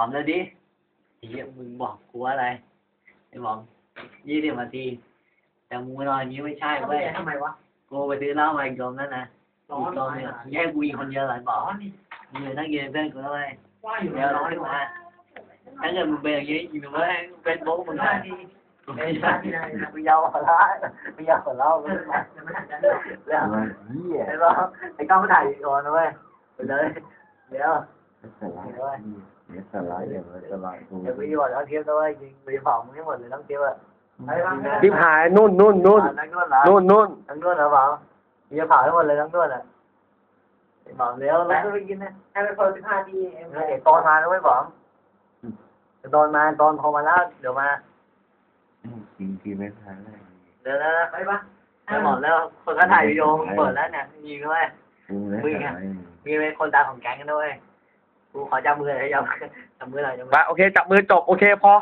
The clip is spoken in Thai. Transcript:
อมแล้วดิไอ้เหี้ยมึงบอกกูว่าอะไรไอ้หมอมยี่สิบนาทีแต่มึงมานอนอย่างนี้ไม่ใช่ทำไมเว้ยทำไมวะกูไปซื้อเหล้ามาอีกกลมแล้วนะร้ออีนกกลร้อมนเนี่ยอะแย่กูอีกคนเดียวหลายบร้ออกนนี่มึงเลยนั่งเย็นเพื่อนกูแล้วเว้ยว่าอยู่เดี๋ยวร้ร้ออนนดีกว่ามาถ้าเกิดมึงเป็นอย่างนี้อีกหนึ่งเว้ยเป็นโบ๊กมึงได้นะดีไม่ใช่มึงยาวหัวเราะมึงยาวหัวเราะมึงมาจะไม่ทันกันหรอกเรื่องเหี้ยไอ้บ้าไอ้กล้องมาถ่ายอีกคนนะเว้ยไปเลยเดี๋ยว สลายเนี่ยสลายอย่างไรสลายกูเดี๋ยวกูจะบอกต้องเทียบด้วยจริงไปเผามึงให้หมดเลยต้องเทียบอะไปบ้างรีบหายนู่นนู่นนู่นนั่งนวดเหรอนู่นนู่นนั่งนวดเหรอเปล่าจะเผาให้หมดเลยนั่งนวดอะไอ้หมอมเร็วแล้วไปกินนะให้ไปเปิดสิบห้าทีเองเดี๋ยวตอนมาแล้วไม่บอกตอนมาตอนโทรมาแล้วเดี๋ยวมาจริงที่ไม่ทันเลยเดี๋ยวนะไปปะไอ้หมอมแล้วคนก็ถ่ายวิดีโอเปิดแล้วเนี่ยยิงด้วยกูไม่สลายมีเป็นคนตาของแก๊งกันด้วย กูขอจับมือเลยจับจับมือหน่อยจับมืไปอโอเคจับมือจบโอเคพอ